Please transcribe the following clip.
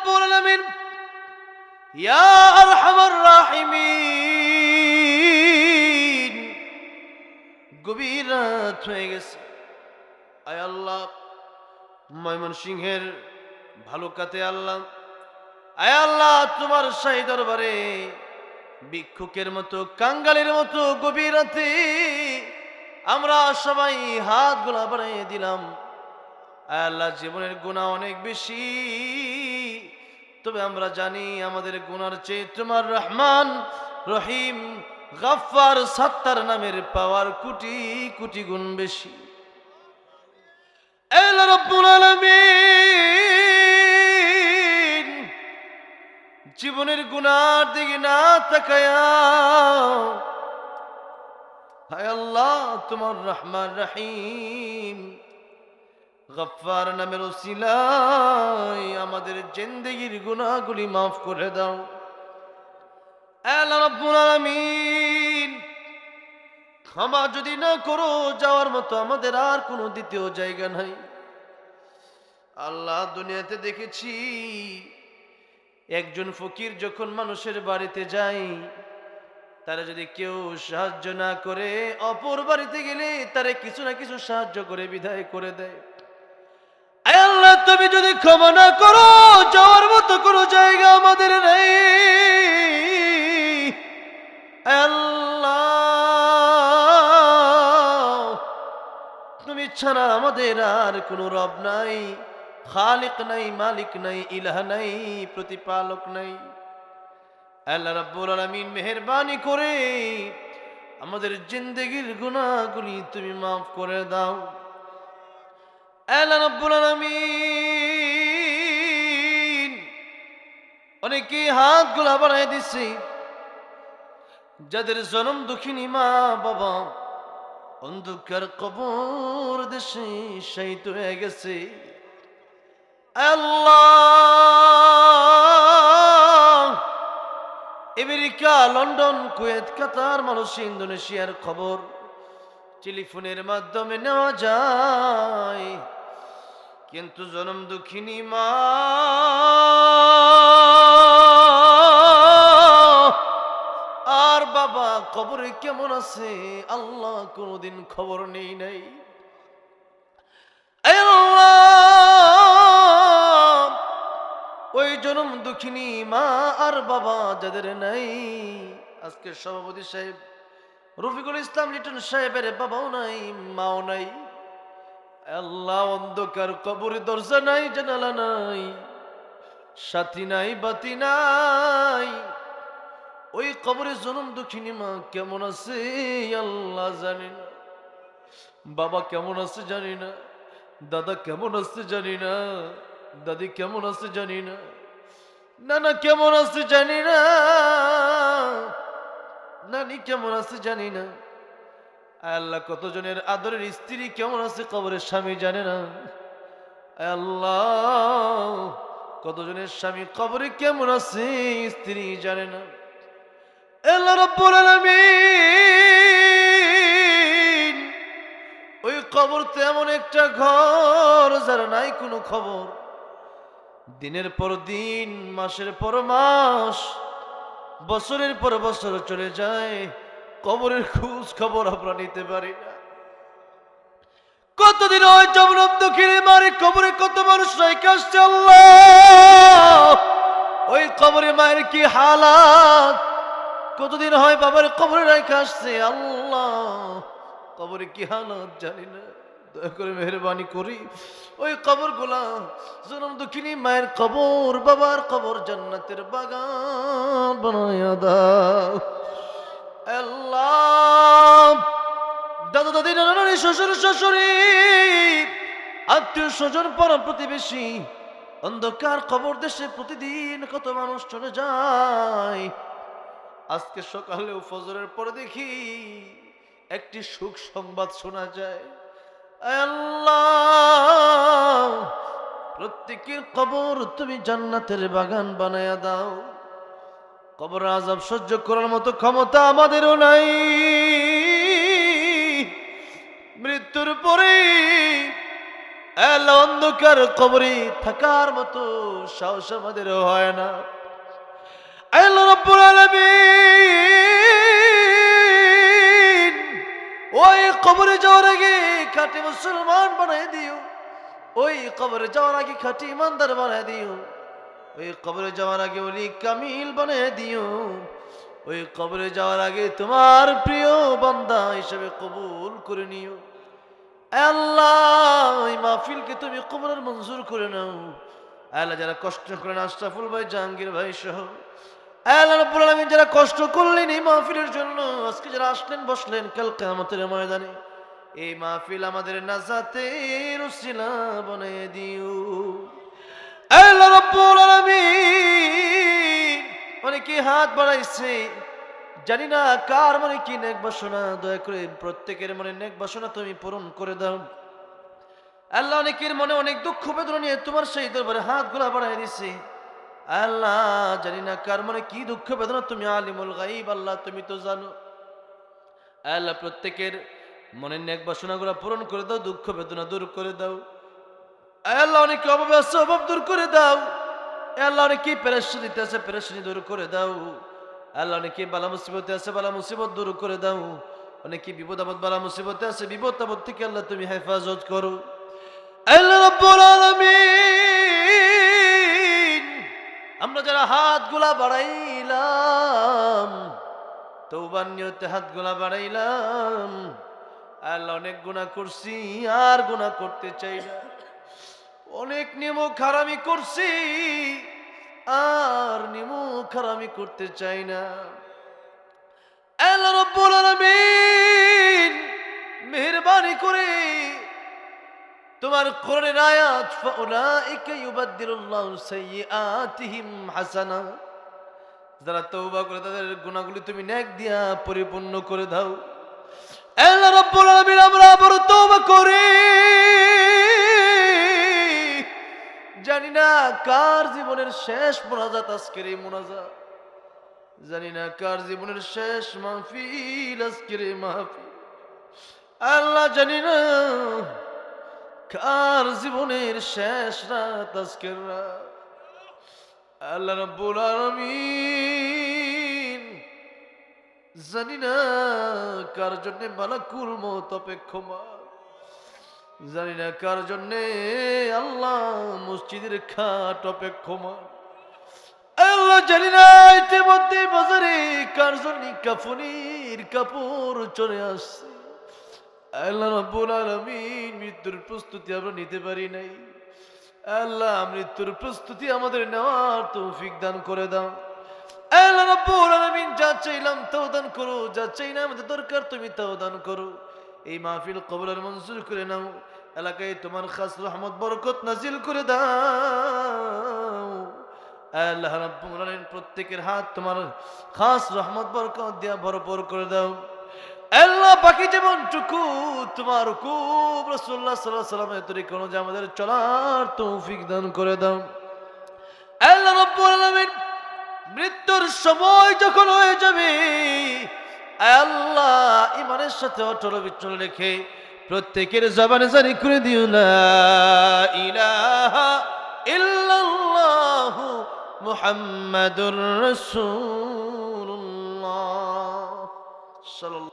রব্বুল আলামিন, ইয়া গভীর রাত হয়ে গেছে। আয় আল্লাহ ময়মন সিংহের ভালো কাতে আল্লাহ। আয় আল্লাহ, তোমার শাহী দরবারে ভিক্ষুকের মতো, কাঙ্গালের মতো গভীর রাতে আমরা সবাই হাত গোলা বাড়াইয়ে দিলাম। আল্লাহ জীবনের গুণা অনেক বেশি। তবে আমরা জানি আমাদের গুনার চেয়ে তোমার রহমান, রহিম, গাফফার, সাত্তার নামের পাওয়ার কোটি কোটি গুণ বেশি। জীবনের গুনার দিকে না তাকায়া আল্লাহ, তোমার রহমান, রহিম গফফার নামের ওসিলায় আমাদের জিন্দগির গুনাহগুলি মাফ করে দাও। আলামিন, ক্ষমা যদি না করো, যাওয়ার মতো আমাদের আর কোনো দ্বিতীয় জায়গা নাই। আল্লাহ দুনিয়াতে দেখেছি, একজন ফকির যখন মানুষের বাড়িতে যায়, তারা যদি কেউ সাহায্য না করে, অপর বাড়িতে গেলে তারা কিছু না কিছু সাহায্য করে, বিদায় করে দেয়। তুমি যদি ক্ষমা না করো, যাওয়ার মতো কোনো জায়গা আমাদের নেই। তুমি ছাড়া আমাদের আর কোনো রব নাই, খালিক নাই, মালিক নাই, ইলাহ নাই, প্রতিপালক নাই। আল্লাহ রাব্বুল আলামিন মেহেরবানি করে আমাদের জিন্দগির গুনাহগুলি তুমি মাফ করে দাও। অনেকে হাত গোলা বাড়াই দিছে। যাদের জনম দুঃখিনী মা, বাবা অন্ধকার কবর দেশে শায়িত হয়ে গেছে। আল্লাহ America, London, Kuwait, Qatar, Malaysia, ইন্দোনেশিয়ার খবর টেলিফোনের মাধ্যমে নেওয়া যায়। কিন্তু জনম দুঃখিনী মা। আর বাবা খবরে কেমন আছে? আল্লাহ কোনোদিন খবর নেই নাই। ওই জনম দুঃখিনী মা আর বাবা যাদের নাই। আজকে সভাপতি সাহেব, রফিকুল ইসলাম লিটন সাহেবের বাবাও নাই, মাও নাই। আল্লাহ অন্ধকার কবর দরজা নাই, জানালা নাই, সাথী নাই, বাতি নাই। ওই কবরে জনম দুঃখিনী মা কেমন আছে, আল্লাহ জানি না। বাবা কেমন আছে জানি না, দাদা কেমন আছে জানি না, দাদি কেমন আছে জানি না, নানা কেমন আছে জানি না, নানি কেমন আছে জানি না। আল্লাহ, কতজনের আদরের স্ত্রী কেমন আছে কবরের স্বামী জানে না। আল্লাহ, কতজনের স্বামী কবরে কেমন আছে স্ত্রী জানে না। আল্লাহ রাব্বুল আলামিন, ওই কবর তো এমন একটা ঘর যার নাই কোনো খবর। দিনের পর দিন, মাসের পর মাস, বছরের পর বছর চলে যায়। কবরের খোঁজ খবর আমরা নিতে পারি না। কতদিন হয় জমরম দক্ষিণে মারে কবরে কত মানুষ রেখে আসছে আল্লাহ? ওই কবরে মায়ের কি হালাত? কতদিন হয় বাবার কবরে রেখে আসছে আল্লাহ? কবরে কি হালাত জানি না। দয়া করে মেহরবানি করি। ওই কবরগুলা জনম দুঃখিনী মায়ের কবর, বাবার কবর জান্নাতের বাগান বানায়া দাও। দাদা, দাদি, নানা শ্বশুর, শাশুড়ি, আত্মীয় স্বজন পর প্রতিবেশী, অন্ধকার কবর দেশে প্রতিদিন কত মানুষ চলে যায়। আজকে সকালেও ফজরের পরে দেখি একটি সুখ সংবাদ শোনা যায়। আল্লাহ, প্রত্যেকের কবর তুমি জান্নাতের বাগান বানায়া দাও। কবর আজাব সহ্য করার মতো ক্ষমতা আমাদেরও নাই। মৃত্যুর পরে আল্লাহ অন্ধকার কবরে থাকার মতো সাহস আমাদের হয় না। আল্লাহ রব্বুল আলামিন, ওই কবরে যাওয়ার আগে খাঁটি মুসলমান বানাই দিও। ওই কবরে যাওয়ার আগে খাঁটি ইমানদার বানাই দিও। ওই কবরে যাওয়ার আগে ওলি কামিল বানাই দিও। ওই কবরে যাওয়ার আগে তোমার প্রিয় বান্দা হিসেবে কবুল করে নিও। আল্লাহ, ওই মাহফিলকে তুমি কবরের মঞ্জুর করে নাও। আল্লাহ, যারা কষ্ট করেন আশরাফুল ভাই, জাহাঙ্গীর ভাই সহ। আল্লাহ যারা কষ্ট করলেন এই মাহফিলের জন্য, আজকে যারা আসলেন, বসলেন কাল কিয়ামতের ময়দানে, এই মাহফিল আমাদের নাজাতের উসিলা বানিয়ে দিও। অনেকে হাত বাড়াইছে? জানি না কার মনে কি নেক বাসনা। দয়া করে প্রত্যেকের মনে নেক বাসনা তুমি পূরণ করে দাও। আল্লাহ অনেকের মনে অনেক দুঃখ বেদনা নিয়ে তোমার সেই দরবারে হাত গোলা বাড়াই দিছে। আল্লাহ, জানি না কার মনে কি দুঃখ বেদনা। তুমি আলিমুল গাইব আল্লাহ তুমি তো জানো। আল্লাহ প্রত্যেকের মনের নেক বাসনাগুলো পূরণ করে দাও, দুঃখ বেদনা দূর করে দাও। আল্লাহ, অনেকে অভাবে আছে, অভাব দূর করে দাও। আল্লাহ অনেকে পেরেশানিতে আছে, পেরেশানি দূর করে দাও। আল্লাহ অনেকে বালা মুসিবতে আছে, বালা মুসিবত দূর করে দাও। অনেকে বিপদ আপদ, বালা মুসিবতে আছে, বিপদ আপদ থেকে আল্লাহ তুমি হেফাজত করো। আল্লাহ, রাব্বুল আলামিন, আমরা যারা হাতগুলা বাড়াইলাম তৌবার নিয়তে হাতগুলা বাড়াইলাম আল্লাহ, অনেক গুণা করছি, আর গুণা করতে চাই না। অনেক নিমো খারামি করছি, আর নিমো খারামি করতে চাই না। মেহেরবানি করে তোমার কোরআনের আয়াত, ফাউলাইকা ইউবাদদিলুল্লাহু সাইয়্যাতিহিম হাসানা। যারা তওবা করে তাদের গুনাহগুলি তুমি নেক দিয়া পরিপূর্ণ করে দাও। আল্লাহ রাব্বুল আলামিন আমরা আবার তওবা করি। জানি না কার জীবনের শেষ মোনাজাত আজকের এই মোনাজাত। জানি না কার জীবনের শেষ মাহফিল আজকের এই মাহফিল। আল্লাহ জানি না কার জীবনের শেষ রাত আজকের রাত। আল্লাহ রাব্বুল আলামিন জানি না কার জন্য মালাকুল মত অপেক্ষমান জানি না কার জন্যে আল্লাহ মসজিদের খাট অপেক্ষমান। আল্লাহ জানি না ইতিমধ্যে বাজারে কার জন্য কাফনির চলে আসছে। আল্লাহ রাব্বুল আলামিন মৃত্যুর প্রস্তুতি আমরা নিতে পারি নাই। আল্লাহ মৃত্যুর প্রস্তুতি আমাদের নেওয়ার তৌফিক দান করে দাও। আল্লাহ রাব্বুল আলামিন যা চাইলাম তাও দান করো, যা চাই না আমাদের দরকার তুমি তাও দান করো। এই মাহফিল কবুলের মঞ্জুর করে নাও। এলাকায় তোমার খাস রহমত, বরকত নাজিল করে দাও। আল্লাহ রাব্বুল প্রত্যেকের হাত তোমার খাস রহমত, বরকত দিয়া ভরপুর করে দাও। আল্লাহ বাকি যেমন টুকু, তোমার হুকুম রাসূলুল্লাহ সাল্লাল্লাহু আলাইহি সাল্লামের তরিকা অনুযায়ী আমাদের চলার তৌফিক দান করে দাও। আল্লাহ রাব্বুল মৃত্যুর সময় যখন হয়ে যাবে আল্লাহ ইমানের সাথে অটল বিচল রেখে প্রত্যেকের জবানে জারি করে দিও সাল্লাল্লাহু